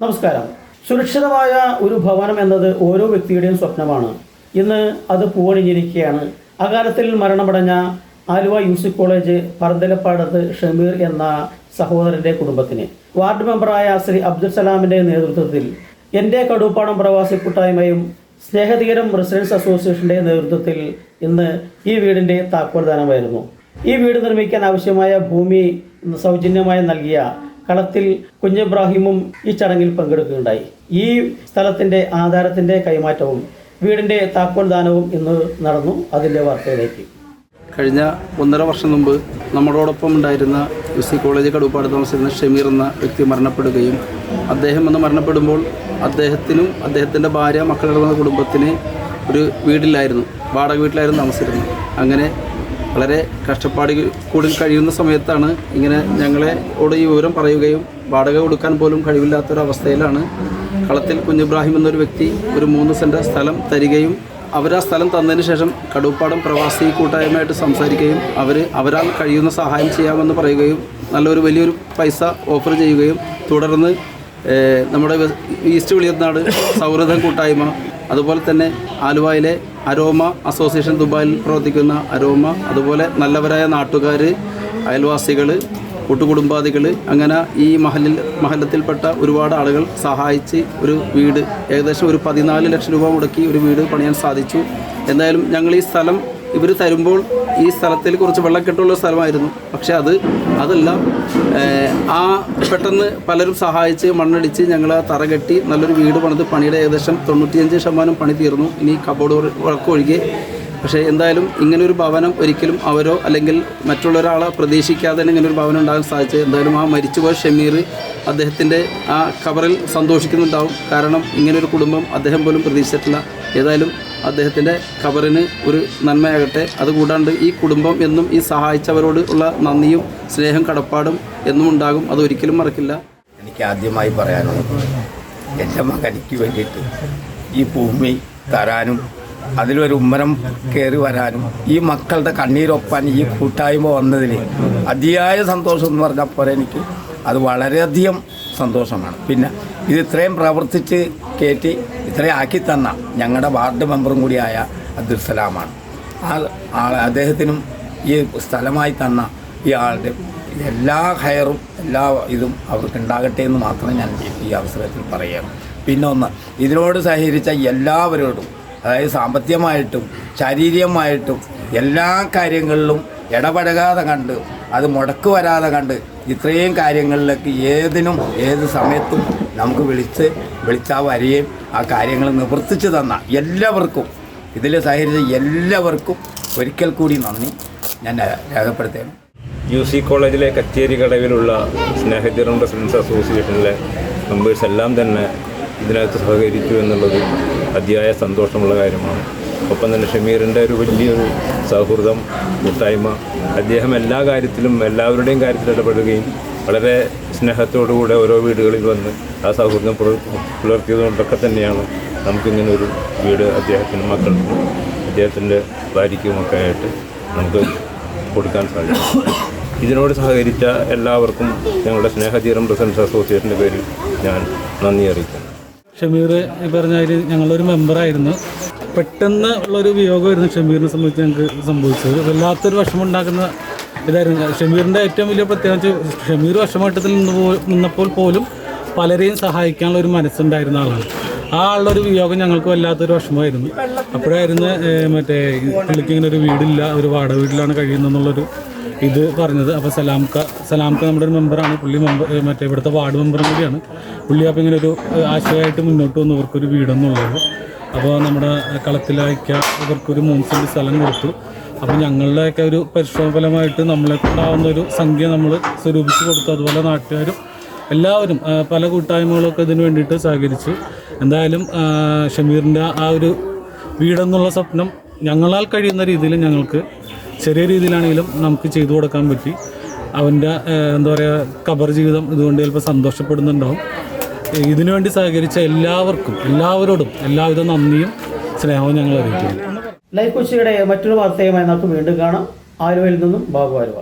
നമസ്കാരം. സുരക്ഷിതമായ ഒരു ഭവനം എന്നത് ഓരോ വ്യക്തിയുടെയും സ്വപ്നമാണ്. ഇന്ന് അത് പൂവണിഞ്ഞിരിക്കുകയാണ്. അകാലത്തിൽ മരണമടഞ്ഞ ആലുവ യൂസി കോളേജ് പറന്തലപ്പാടത്ത് ഷമീർ എന്ന സഹോദരന്റെ കുടുംബത്തിന്. വാർഡ് മെമ്പറായ ശ്രീ അബ്ദുൽ സലാമിന്റെ നേതൃത്വത്തിൽ എന്റെ കടുപ്പാടം പ്രവാസി കൂട്ടായ്മയും സ്നേഹതീരം റെസിഡൻസ് അസോസിയേഷന്റെ നേതൃത്വത്തിൽ ഇന്ന് ഈ വീടിന്റെ താക്കോൽദാനമായിരുന്നു. ഈ വീട് നിർമ്മിക്കാൻ ആവശ്യമായ ഭൂമി സൗജന്യമായി നൽകിയ കളത്തിൽ കുഞ്ഞിബ്രാഹിമും ഈ ചടങ്ങിൽ പങ്കെടുക്കുകയുണ്ടായി. ഈ സ്ഥലത്തിന്റെ ആധാരത്തിന്റെ കൈമാറ്റവും വീടിന്റെ താക്കോൽ ദാനവും ഇന്ന് നടന്നു. അതിന്റെ വാർത്തയിലേക്ക്. കഴിഞ്ഞ ഒന്നര വർഷം മുമ്പ് നമ്മളോടൊപ്പം ഉണ്ടായിരുന്ന യു സി കോളേജ് കടുപ്പാട് താമസിക്കുന്ന ഷമീർ എന്ന വ്യക്തി മരണപ്പെടുകയും അദ്ദേഹം എന്ന് മരണപ്പെടുമ്പോൾ അദ്ദേഹത്തിനും അദ്ദേഹത്തിന്റെ ഭാര്യ മക്കളുടെ കുടുംബത്തിന് ഒരു വീടില്ലായിരുന്നു വാടക വീട്ടിലായിരുന്നു താമസിച്ചിരുന്നത്. അങ്ങനെ വളരെ കഷ്ടപ്പാടി കൂടി കഴിയുന്ന സമയത്താണ് ഇങ്ങനെ ഞങ്ങളോട് ഈ വിവരം പറയുകയും വാടക കൊടുക്കാൻ പോലും കഴിവില്ലാത്തൊരവസ്ഥയിലാണ്. കളത്തിൽ കുഞ്ഞിബ്രാഹിം എന്നൊരു വ്യക്തി ഒരു മൂന്ന് സെന്റ് സ്ഥലം തരികയും അവർ ആ സ്ഥലം തന്നതിന് ശേഷം കടുപ്പാടം പ്രവാസി കൂട്ടായ്മയായിട്ട് സംസാരിക്കുകയും അവർ അവരാൾ കഴിയുന്ന സഹായം ചെയ്യാമെന്ന് പറയുകയും നല്ലൊരു വലിയൊരു പൈസ ഓഫർ ചെയ്യുകയും തുടർന്ന് നമ്മുടെ ഈസ്റ്റ് വിളിയത്നാട് സൗഹൃദം കൂട്ടായ്മ അതുപോലെ തന്നെ ആലുവയിലെ അരോമ അസോസിയേഷൻ ദുബായിൽ പ്രവർത്തിക്കുന്ന അരോമ അതുപോലെ നല്ലവരായ നാട്ടുകാർ അയൽവാസികൾ കൂട്ടുകുടുംബാദികൾ അങ്ങനെ ഈ മഹലിൽ മഹലത്തിൽപ്പെട്ട ഒരുപാട് ആളുകൾ സഹായിച്ച് ഒരു വീട് ഏകദേശം ഒരു പതിനാല് ലക്ഷം രൂപ മുടക്കി ഒരു വീട് പണിയാൻ സാധിച്ചു. എന്തായാലും ഞങ്ങൾ ഈ സ്ഥലം ഇവർ തരുമ്പോൾ ഈ സ്ഥലത്തിൽ കുറച്ച് വെള്ളക്കെട്ടുള്ള സ്ഥലമായിരുന്നു. പക്ഷെ അത് അതല്ല ആ പെട്ടെന്ന് പലരും സഹായിച്ച് മണ്ണടിച്ച് ഞങ്ങൾ ആ തറ കെട്ടി നല്ലൊരു വീട് പണിത് പണിയുടെ ഏകദേശം തൊണ്ണൂറ്റിയഞ്ച് ശതമാനം പണി തീർന്നു. ഇനി കബോർഡ് വർക്ക് പക്ഷേ എന്തായാലും ഇങ്ങനൊരു ഭവനം ഒരിക്കലും അവരോ അല്ലെങ്കിൽ മറ്റുള്ള ഒരാളെ പ്രതീക്ഷിക്കാതെ തന്നെ ഇങ്ങനൊരു ഭവനം ഉണ്ടാകാൻ സാധിച്ചത്. എന്തായാലും ആ മരിച്ചുപോയ ഷമീർ അദ്ദേഹത്തിന്റെ ആ കവറിൽ സന്തോഷിക്കുന്നുണ്ടാവും. കാരണം ഇങ്ങനൊരു കുടുംബം അദ്ദേഹം പോലും പ്രതീക്ഷിച്ചിട്ടില്ല. ഏതായാലും അദ്ദേഹത്തിന്റെ കബറിന് ഒരു നന്മയാകട്ടെ. അതുകൂടാണ്ട് ഈ കുടുംബം എന്നും ഈ സഹായിച്ചവരോട് ഉള്ള നന്ദിയും സ്നേഹം കടപ്പാടും എന്നും ഉണ്ടാകും. അത് ഒരിക്കലും മറക്കില്ല. എനിക്ക് ആദ്യമായി പറയാനുള്ളത് എന്റെ മകനിക്ക് വേണ്ടിയിട്ട് ഈ ഭൂമി തരാനും അതിലൊരു ഉമ്മരം കയറി വരാനും ഈ മക്കളുടെ കണ്ണീരൊപ്പാൻ ഈ കൂട്ടായ്മ വന്നതിന് അതിയായ സന്തോഷം എന്ന് പറഞ്ഞാൽ പോലെ എനിക്ക്. അത് വളരെയധികം സന്തോഷമാണ്. പിന്നെ ഇത് ഇത്രയും പ്രവർത്തിച്ച് കയറ്റി ഇത്രയും ആക്കി തന്ന ഞങ്ങളുടെ വാർഡ് മെമ്പറും കൂടിയായ അബ്ദുൽ സലാമാണ്. ആ ആൾ അദ്ദേഹത്തിനും ഈ സ്ഥലമായി തന്ന ഈ ആളുടെ എല്ലാ ഹയറും എല്ലാ ഇതും അവർക്ക് ഉണ്ടാകട്ടെ എന്ന് മാത്രം ഞാൻ ഈ അവസരത്തിൽ പറയുകയാണ് പിന്നെ ഒന്ന് ഇതിനോട് സഹകരിച്ച എല്ലാവരോടും അതായത് സാമ്പത്തികമായിട്ടും ശാരീരികമായിട്ടും എല്ലാ കാര്യങ്ങളിലും ഇടപഴകാതെ കണ്ട് അത് മുടക്ക് വരാതെ കണ്ട് ഇത്രയും കാര്യങ്ങളിലേക്ക് ഏതിനും ഏത് സമയത്തും നമുക്ക് വിളിച്ച് വിളിച്ചാൽ വരികയും ആ കാര്യങ്ങൾ നിവർത്തിച്ച് തന്ന എല്ലാവർക്കും ഇതിൽ സഹകരിച്ച എല്ലാവർക്കും ഒരിക്കൽ കൂടി നന്ദി. ഞാൻ രേഖപ്പെടുത്തുകയാണ് യു സി കോളേജിലെ കച്ചേരി കടവിലുള്ള സ്നേഹജറും റെസിഡൻസ് അസോസിയേഷനിലെ മെമ്പേഴ്സ് എല്ലാം തന്നെ ഇതിനകത്ത് സഹകരിച്ചു എന്നുള്ളത് അതിയായ സന്തോഷമുള്ള കാര്യമാണ്. ഒപ്പം തന്നെ ഷമീറിന്റെ ഒരു വലിയൊരു സൗഹൃദം കൂട്ടായ്മ. അദ്ദേഹം എല്ലാ കാര്യത്തിലും എല്ലാവരുടെയും കാര്യത്തിൽ ഇടപെടുകയും വളരെ സ്നേഹത്തോടുകൂടെ ഓരോ വീടുകളിൽ വന്ന് ആ സൗഹൃദം പുലർ- പുലർത്തിയതുകൊണ്ടൊക്കെ തന്നെയാണ് നമുക്കിങ്ങനെ ഒരു വീട് അദ്ദേഹത്തിന് മക്കൾക്കും അദ്ദേഹത്തിന്റെ ഭാര്യയ്ക്കുമൊക്കെ ആയിട്ട് നമുക്ക് കൊടുക്കാൻ സാധിക്കും. ഇതിനോട് സഹകരിച്ച എല്ലാവർക്കും ഞങ്ങളുടെ സ്നേഹതീരം പ്രസൻസ് അസോസിയേഷന്റെ പേരിൽ ഞാൻ നന്ദി അറിയിക്കുന്നു. ഷമീർ ഈ പറഞ്ഞ ഞങ്ങളൊരു മെമ്പറായിരുന്നു പെട്ടെന്ന് ഉള്ളൊരു വിയോഗമായിരുന്നു ഷമീറിനെ സംബന്ധിച്ച് ഞങ്ങൾക്ക് സംഭവിച്ചത്. വല്ലാത്തൊരു വിഷമം ഉണ്ടാക്കുന്ന ഇതായിരുന്നു. ഷമീറിന്റെ ഏറ്റവും വലിയ പ്രത്യേകിച്ച് ഷമീർ വിഷമഘട്ടത്തിൽ നിന്ന് നിന്നപ്പോൾ പോലും പലരെയും സഹായിക്കാനുള്ള ഒരു മനസ്സുണ്ടായിരുന്ന ആളാണ്. ആ ആളുടെ ഒരു വിയോഗം ഞങ്ങൾക്ക് വല്ലാത്തൊരു വിഷമമായിരുന്നു. അപ്പോഴായിരുന്നു മറ്റേ പുള്ളിക്ക് ഇങ്ങനെ ഒരു വീടില്ല ഒരു വാടക വീട്ടിലാണ് കഴിയുന്നതെന്നുള്ളൊരു ഇത് പറഞ്ഞത്. അപ്പോൾ സലാംക്ക സലാംക്ക നമ്മുടെ ഒരു മെമ്പറാണ്. പുള്ളി മെമ്പർ മറ്റേ ഇവിടുത്തെ വാർഡ് മെമ്പറും കൂടിയാണ്. പുള്ളി അപ്പോൾ ഇങ്ങനെ ഒരു ആശയമായിട്ട് മുന്നോട്ട് വന്നവർക്കൊരു വീടെന്നുള്ളത്. അപ്പോൾ നമ്മുടെ കളത്തിലയക്ക ഇവർക്കൊരു മൂന്ന് സ്ഥലം കൊടുത്തു. അപ്പോൾ ഞങ്ങളുടെയൊക്കെ ഒരു പരിശ്രമ ഫലമായിട്ട് നമ്മളെ കൊണ്ടാവുന്ന ഒരു സംഖ്യ നമ്മൾ സ്വരൂപിച്ച് കൊടുത്തു. അതുപോലെ നാട്ടുകാരും എല്ലാവരും പല കൂട്ടായ്മകളൊക്കെ ഇതിന് വേണ്ടിയിട്ട് സഹകരിച്ചു. എന്തായാലും ഷമീറിന്റെ ആ ഒരു വീടെന്നുള്ള സ്വപ്നം ഞങ്ങളാൽ കഴിയുന്ന രീതിയിൽ ഞങ്ങൾക്ക് ചെറിയ രീതിയിലാണെങ്കിലും നമുക്ക് ചെയ്തു കൊടുക്കാൻ പറ്റി. അവന്റെ എന്താ പറയുക കബർ ജീവിതം ഇതുകൊണ്ട് ചിലപ്പോൾ സന്തോഷപ്പെടുന്നുണ്ടാവും. ഇതിനു വേണ്ടി സഹകരിച്ച എല്ലാവർക്കും എല്ലാവരോടും എല്ലാവിധ നന്ദിയും സ്നേഹവും ഞങ്ങൾ അറിയിക്കുന്നു. ലൈഫ് കൊച്ചിയുടെ മറ്റൊരു വാർത്തയുമായി നമുക്ക് വീണ്ടും കാണാം. ആലുവയിൽ നിന്നും ബാബു ആലുവ.